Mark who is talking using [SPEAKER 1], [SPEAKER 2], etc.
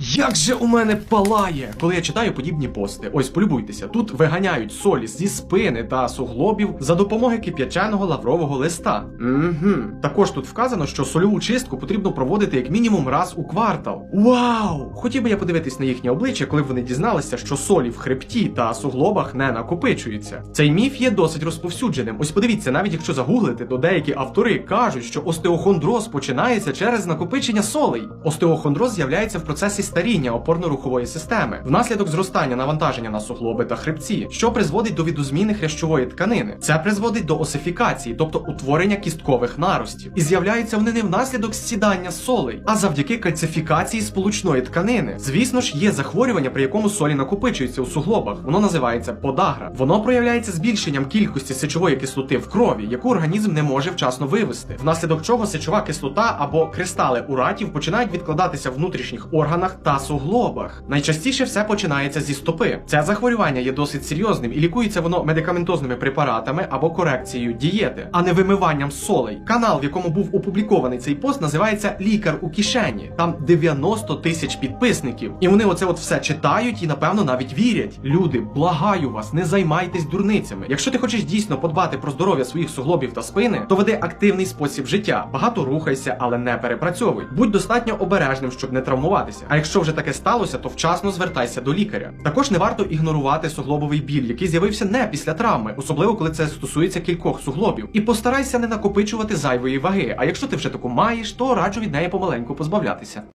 [SPEAKER 1] Як же у мене палає, коли я читаю подібні пости. Ось полюбуйтеся, тут виганяють солі зі спини та суглобів за допомоги кип'яченого лаврового листа. Угу. Також тут вказано, що сольову чистку потрібно проводити як мінімум раз у квартал. Вау! Хотів би я подивитись на їхнє обличчя, коли б вони дізналися, що солі в хребті та суглобах не накопичуються. Цей міф є досить розповсюдженим. Ось подивіться, навіть якщо загуглити, то деякі автори кажуть, що остеохондроз починається через накопичення солей. Остеохондроз з'являється в процесі старіння опорно-рухової системи внаслідок зростання навантаження на суглоби та хребці, що призводить до відозміни хрящової тканини. Це призводить до осифікації, тобто утворення кісткових наростів. І з'являються вони не внаслідок сідання солей, а завдяки кальцифікації сполучної тканини. Звісно ж, є захворювання, при якому солі накопичуються у суглобах. Воно називається подагра. Воно проявляється збільшенням кількості сечової кислоти в крові, яку організм не може вчасно вивести, внаслідок чого сечова кислота або кристали уратів починають відкладатися в внутрішніх органах та суглобах. Найчастіше все починається зі стопи. Це захворювання є досить серйозним і лікується воно медикаментозними препаратами або корекцією дієти, а не вимиванням солей. Канал, в якому був опублікований цей пост, називається Лікар у кишені. Там 90 тисяч підписників. І вони оце от все читають і напевно навіть вірять. Люди, благаю вас, не займайтесь дурницями. Якщо ти хочеш дійсно подбати про здоров'я своїх суглобів та спини, то веди активний спосіб життя. Багато рухайся, але не перепрацьовуй. Будь достатньо обережним, щоб не травмуватися. А якщо вже таке сталося, то вчасно звертайся до лікаря. Також не варто ігнорувати суглобовий біль, який з'явився не після травми, особливо коли це стосується кількох суглобів. І постарайся не накопичувати зайвої ваги. А якщо ти вже таку маєш, то раджу від неї помаленьку позбавлятися.